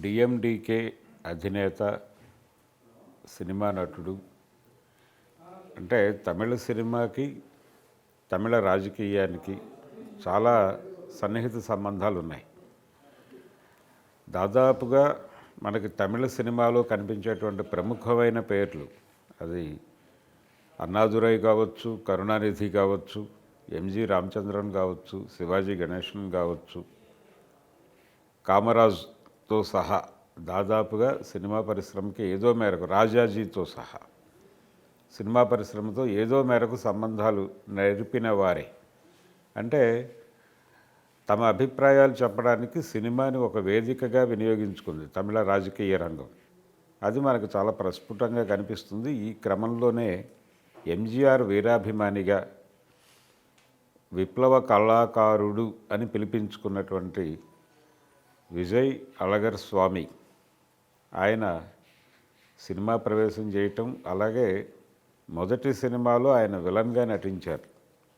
DMDK అధినేత cinema నటుడు. అంటే తమిళ సినిమాకి తమిళ రాజకీయానికి చాలా సన్నిహిత సంబంధాలు ఉన్నాయి. దాదాపుగా మనకి తమిళ సినిమాలో కనిపించేటువంటి ప్రముఖమైన పేర్లు అది అన్నాదురై కావచ్చు కరుణానిధి కావచ్చు ఎంజి రామచంద్రన్ కావచ్చు శివాజీ గణేశన్ కావచ్చు కామరాజ్ తో సహా దాదాపుగా సినిమా పరిశ్రమకి ఏదో మేరకు రాజాజీతో సహా సినిమా పరిశ్రమతో ఏదో మేరకు సంబంధాలు నేర్పిన వారే. అంటే తమ అభిప్రాయాలు చెప్పడానికి సినిమాని ఒక వేదికగా వినియోగించుకుంది తమిళ రాజకీయ రంగం. అది మనకు చాలా ప్రస్ఫుటంగా కనిపిస్తుంది. ఈ క్రమంలోనే ఎంజీఆర్ వీరాభిమానిగా విప్లవ కళాకారుడు అని పిలిపించుకున్నటువంటి విజయ్ అళగర్ స్వామి. ఆయన సినిమా ప్రవేశం చేయటం అలాగే మొదటి సినిమాలో ఆయన విలన్గా నటించారు.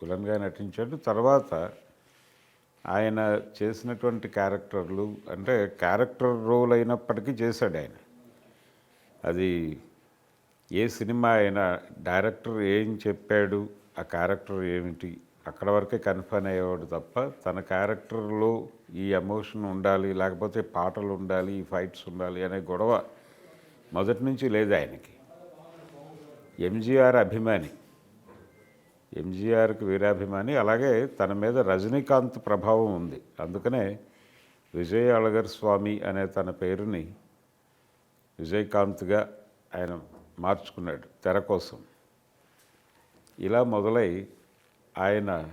విలన్గా నటించాడు. తర్వాత ఆయన చేసినటువంటి క్యారెక్టర్లు అంటే క్యారెక్టర్ రోల్ అయినప్పటికీ చేశాడు ఆయన. అది ఏ సినిమా అయినా డైరెక్టర్ ఏం చెప్పాడు ఆ క్యారెక్టర్ ఏమిటి అక్కడ వరకే కన్ఫర్మ్ అయ్యేవాడు తప్ప తన క్యారెక్టర్లో ఈ ఎమోషన్ ఉండాలి లేకపోతే పాటలు ఉండాలి ఈ ఫైట్స్ ఉండాలి అనే గొడవ మొదటి నుంచి లేదు ఆయనకి. ఎంజీఆర్ అభిమాని. ఎంజీఆర్కి వీరాభిమాని. అలాగే తన మీద రజనీకాంత్ ప్రభావం ఉంది. అందుకనే విజయ్ అళగర్ స్వామి అనే తన పేరుని విజయకాంత్గా ఆయన మార్చుకున్నాడు తెర కోసం. ఇలా మొదలై ఆయన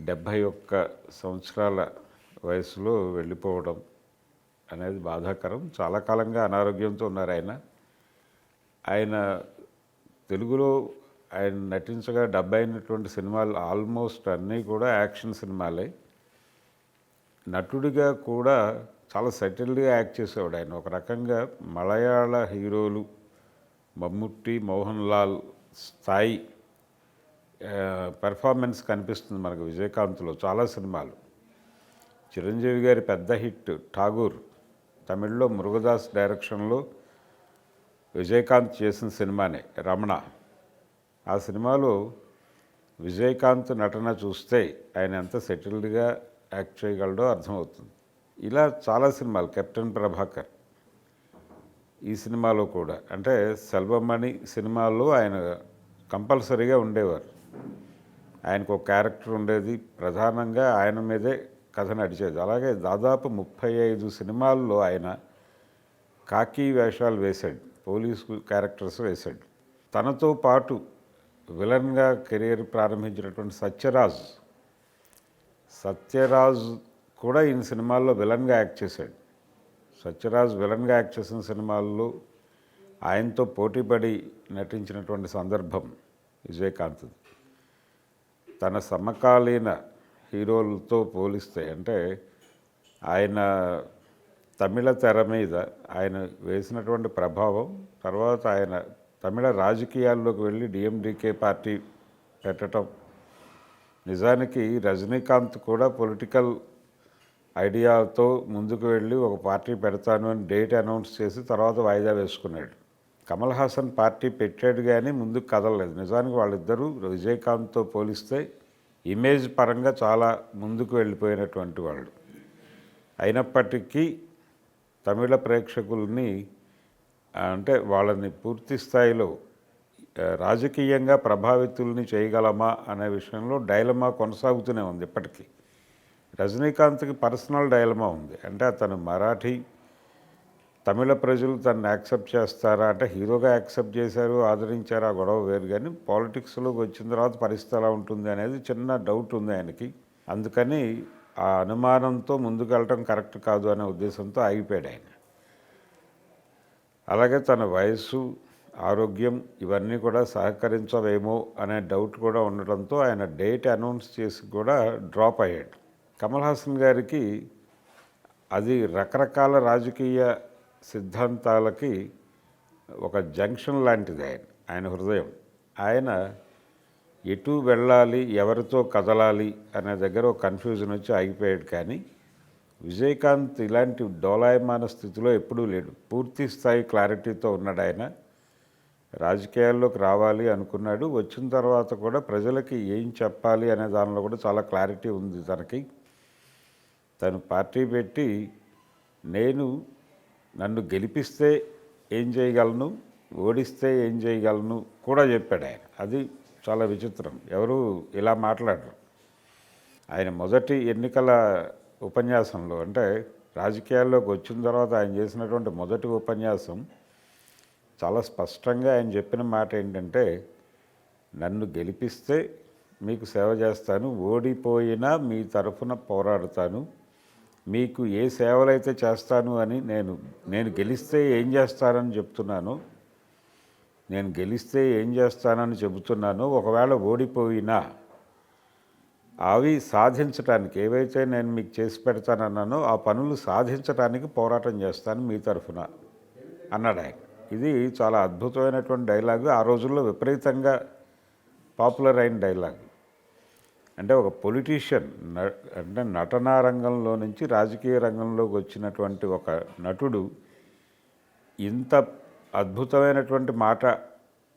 డెబ్భై ఒక్క సంవత్సరాల వయసులో వెళ్ళిపోవడం అనేది బాధాకరం. చాలా కాలంగా అనారోగ్యంతో ఉన్నారు ఆయన. ఆయన తెలుగులో ఆయన నటించగా డబ్బు అయినటువంటి సినిమాలు ఆల్మోస్ట్ అన్నీ కూడా యాక్షన్ సినిమాలే. నటుడిగా కూడా చాలా సెటిల్డ్గా యాక్ట్ చేసేవాడు ఆయన. ఒక రకంగా మలయాళ హీరోలు మమ్ముట్టి మోహన్ లాల్ స్థాయి పెర్ఫార్మెన్స్ కనిపిస్తుంది మనకు విజయకాంత్లో చాలా సినిమాలు. చిరంజీవి గారి పెద్ద హిట్ ఠాగూర్ తమిళ్ళో మురుగదాస్ డైరెక్షన్లో విజయకాంత్ చేసిన సినిమానే రమణ. ఆ సినిమాలో విజయకాంత్ నటన చూస్తే ఆయన ఎంత సెటిల్డ్గా యాక్ట్ చేయగలడో అర్థమవుతుంది. ఇలా చాలా సినిమాలు కెప్టెన్ ప్రభాకర్ ఈ సినిమాలో కూడా. అంటే సెల్వమణి సినిమాల్లో ఆయన కంపల్సరీగా ఉండేవారు. ఆయనకు ఒక క్యారెక్టర్ ఉండేది. ప్రధానంగా ఆయన మీదే కథ నడిచేది. అలాగే దాదాపు ముప్పై ఐదు సినిమాల్లో ఆయన కాకి వేషాలు వేశాడు. పోలీసు క్యారెక్టర్స్ వేశాడు. తనతో పాటు విలన్గా కెరీర్ ప్రారంభించినటువంటి సత్యరాజ్ సత్యరాజ్ కూడా ఈయన సినిమాల్లో విలన్గా యాక్ట్ చేశాడు. సత్యరాజ్ విలన్గా యాక్ట్ చేసిన సినిమాల్లో ఆయనతో పోటీపడి నటించినటువంటి సందర్భం విజయకాంత్ది. తన సమకాలీన హీరోలతో పోలిస్తే అంటే ఆయన తమిళ తెర మీద ఆయన వేసినటువంటి ప్రభావం తర్వాత ఆయన తమిళ రాజకీయాల్లోకి వెళ్ళి డిఎండికే పార్టీ పెట్టడం నిజానికి రజనీకాంత్ కూడా పొలిటికల్ ఐడియాతో ముందుకు వెళ్ళి ఒక పార్టీ పెడతాను అని డేట్ అనౌన్స్ చేసి తర్వాత వాయిదా వేసుకున్నాడు. కమల్ హాసన్ పార్టీ పెట్టాడు కానీ ముందుకు కదలలేదు. నిజానికి వాళ్ళిద్దరూ విజయకాంత్తో పోలిస్తే ఇమేజ్ పరంగా చాలా ముందుకు వెళ్ళిపోయినటువంటి వాళ్ళు. అయినప్పటికీ తమిళ ప్రేక్షకుల్ని అంటే వాళ్ళని పూర్తి స్థాయిలో రాజకీయంగా ప్రభావితుల్ని చేయగలమా అనే విషయంలో డైలమా కొనసాగుతూనే ఉంది ఇప్పటికీ. రజనీకాంత్కి పర్సనల్ డైలమా ఉంది. అంటే అతను మరాఠీ తమిళ ప్రజలు తనని యాక్సెప్ట్ చేస్తారా? అంటే హీరోగా యాక్సెప్ట్ చేశారు ఆదరించారు? ఆ గొడవ వేరు. కానీ పాలిటిక్స్లోకి వచ్చిన తర్వాత పరిస్థితి ఎలా ఉంటుంది అనేది చిన్న డౌట్ ఉంది ఆయనకి. అందుకని ఆ అనుమానంతో ముందుకు వెళ్ళటం కరెక్ట్ కాదు అనే ఉద్దేశంతో ఆగిపోయాడు ఆయన. అలాగే తన వయస్సు ఆరోగ్యం ఇవన్నీ కూడా సహకరించవేమో అనే డౌట్ కూడా ఉండడంతో ఆయన డేట్ అనౌన్స్ చేసి కూడా డ్రాప్ అయ్యాడు. కమల్ హాసన్ గారికి అది రకరకాల రాజకీయ సిద్ధాంతాలకి ఒక జంక్షన్ లాంటిది ఆయన ఆయన హృదయం. ఆయన ఎటు వెళ్ళాలి ఎవరితో కదలాలి అనే దగ్గర ఒక కన్ఫ్యూజన్ వచ్చి ఆగిపోయాడు కానీ విజయకాంత్ ఇలాంటి డోలాయమాన స్థితిలో ఎప్పుడూ లేడు. పూర్తి స్థాయి క్లారిటీతో ఉన్నాడు ఆయన. రాజకీయాల్లోకి రావాలి అనుకున్నాడు. వచ్చిన తర్వాత కూడా ప్రజలకి ఏం చెప్పాలి అనే దానిలో కూడా చాలా క్లారిటీ ఉంది తనకి. తను పార్టీ పెట్టి నేను నన్ను గెలిపిస్తే ఏం చేయగలను ఓడిస్తే ఏం చేయగలను కూడా చెప్పాడు ఆయన. అది చాలా విచిత్రం. ఎవరు ఇలా మాట్లాడరు. ఆయన మొదటి ఎన్నికల ఉపన్యాసంలో అంటే రాజకీయాల్లోకి వచ్చిన తర్వాత ఆయన చేసినటువంటి మొదటి ఉపన్యాసం చాలా స్పష్టంగా ఆయన చెప్పిన మాట ఏంటంటే నన్ను గెలిపిస్తే మీకు సేవ చేస్తాను ఓడిపోయినా మీ తరఫున పోరాడుతాను మీకు ఏ సేవలైతే చేస్తాను అని నేను నేను గెలిస్తే ఏం చేస్తానని చెప్తున్నాను. నేను గెలిస్తే ఏం చేస్తానని చెబుతున్నాను. ఒకవేళ ఓడిపోయినా అవి సాధించడానికి ఏవైతే నేను మీకు చేసి పెడతానన్నానో ఆ పనులు సాధించడానికి పోరాటం చేస్తాను మీ తరఫున అన్నాడు ఆయన. ఇది చాలా అద్భుతమైనటువంటి డైలాగు. ఆ రోజుల్లో విపరీతంగా పాపులర్ అయిన డైలాగ్. అంటే ఒక పొలిటీషియన్ అంటే నటనా రంగంలో నుంచి రాజకీయ రంగంలోకి వచ్చినటువంటి ఒక నటుడు ఇంత అద్భుతమైనటువంటి మాట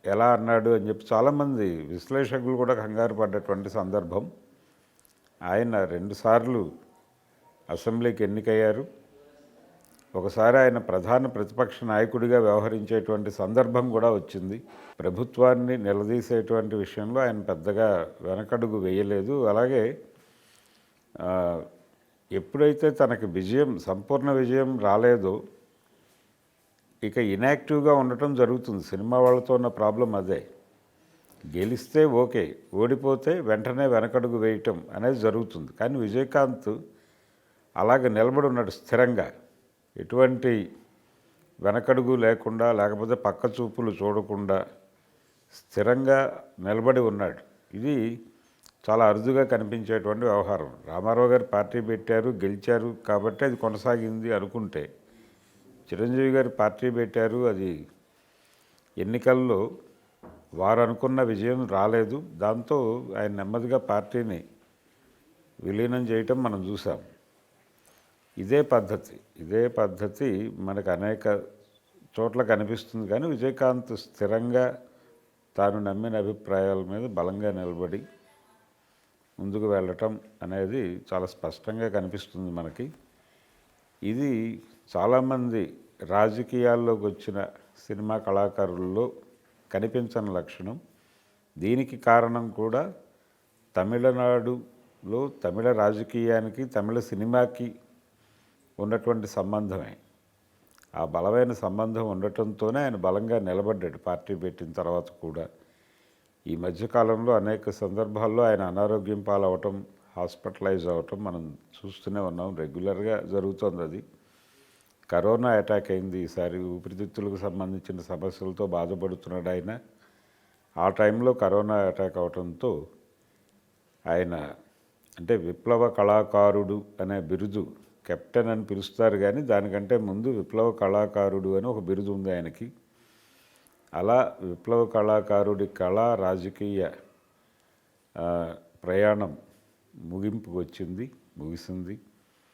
ఎలా అన్నాడు అని చెప్పి చాలామంది విశ్లేషకులు కూడా కంగారు పడ్డటువంటి సందర్భం. ఆయన రెండుసార్లు అసెంబ్లీకి ఎన్నికయ్యారు. ఒకసారి ఆయన ప్రధాన ప్రతిపక్ష నాయకుడిగా వ్యవహరించేటువంటి సందర్భం కూడా వచ్చింది. ప్రభుత్వాన్ని నిలదీసేటువంటి విషయంలో ఆయన పెద్దగా వెనకడుగు వేయలేదు. అలాగే ఎప్పుడైతే తనకి విజయం సంపూర్ణ విజయం రాలేదో ఇక ఇనాక్టివ్గా ఉండటం జరుగుతుంది. సినిమా వాళ్ళతో ఉన్న ప్రాబ్లం అదే. గెలిస్తే ఓకే ఓడిపోతే వెంటనే వెనకడుగు వేయటం అనేది జరుగుతుంది. కానీ విజయకాంత్ అలాగ నిలబడి ఉన్నాడు స్థిరంగా. ఎటువంటి వెనకడుగు లేకుండా లేకపోతే పక్క చూపులు చూడకుండా స్థిరంగా నిలబడి ఉన్నాడు. ఇది చాలా అరుదుగా కనిపించేటువంటి వ్యవహారం. రామారావు గారు పార్టీ పెట్టారు గెలిచారు కాబట్టి అది కొనసాగింది అనుకుంటే చిరంజీవి గారు పార్టీ పెట్టారు అది ఎన్నికల్లో వారు అనుకున్న విజయం రాలేదు. దాంతో ఆయన నెమ్మదిగా పార్టీని విలీనం చేయటం మనం చూసాం. ఇదే పద్ధతి. ఇదే పద్ధతి మనకు అనేక చోట్ల కనిపిస్తుంది కానీ విజయకాంత్ స్థిరంగా తాను నమ్మిన అభిప్రాయాల మీద బలంగా నిలబడి ముందుకు వెళ్ళటం అనేది చాలా స్పష్టంగా కనిపిస్తుంది మనకి. ఇది చాలామంది రాజకీయాల్లోకి వచ్చిన సినిమా కళాకారుల్లో కనిపించని లక్షణం. దీనికి కారణం కూడా తమిళనాడులో తమిళ రాజకీయానికి తమిళ సినిమాకి ఉన్నటువంటి సంబంధమే. ఆ బలమైన సంబంధం ఉండటంతోనే ఆయన బలంగా నిలబడ్డాడు పార్టీ పెట్టిన తర్వాత కూడా. ఈ మధ్యకాలంలో అనేక సందర్భాల్లో ఆయన అనారోగ్యం పాలవటం హాస్పిటలైజ్ అవ్వటం మనం చూస్తూనే ఉన్నాం. రెగ్యులర్గా జరుగుతుంది అది. కరోనా అటాక్ అయింది. ఈసారి ఊపిరితిత్తులకు సంబంధించిన సమస్యలతో బాధపడుతున్నాడు ఆయన. ఆ టైంలో కరోనా అటాక్ అవటంతో ఆయన అంటే విప్లవ కళాకారుడు అనే బిరుదు కెప్టెన్ అని పిలుస్తారు కానీ దానికంటే ముందు విప్లవ కళాకారుడు అని ఒక బిరుదు ఉంది ఆయనకి. అలా విప్లవ కళాకారుడి కళా రాజకీయ ప్రయాణం ముగింపుకు వచ్చింది ముగిసింది.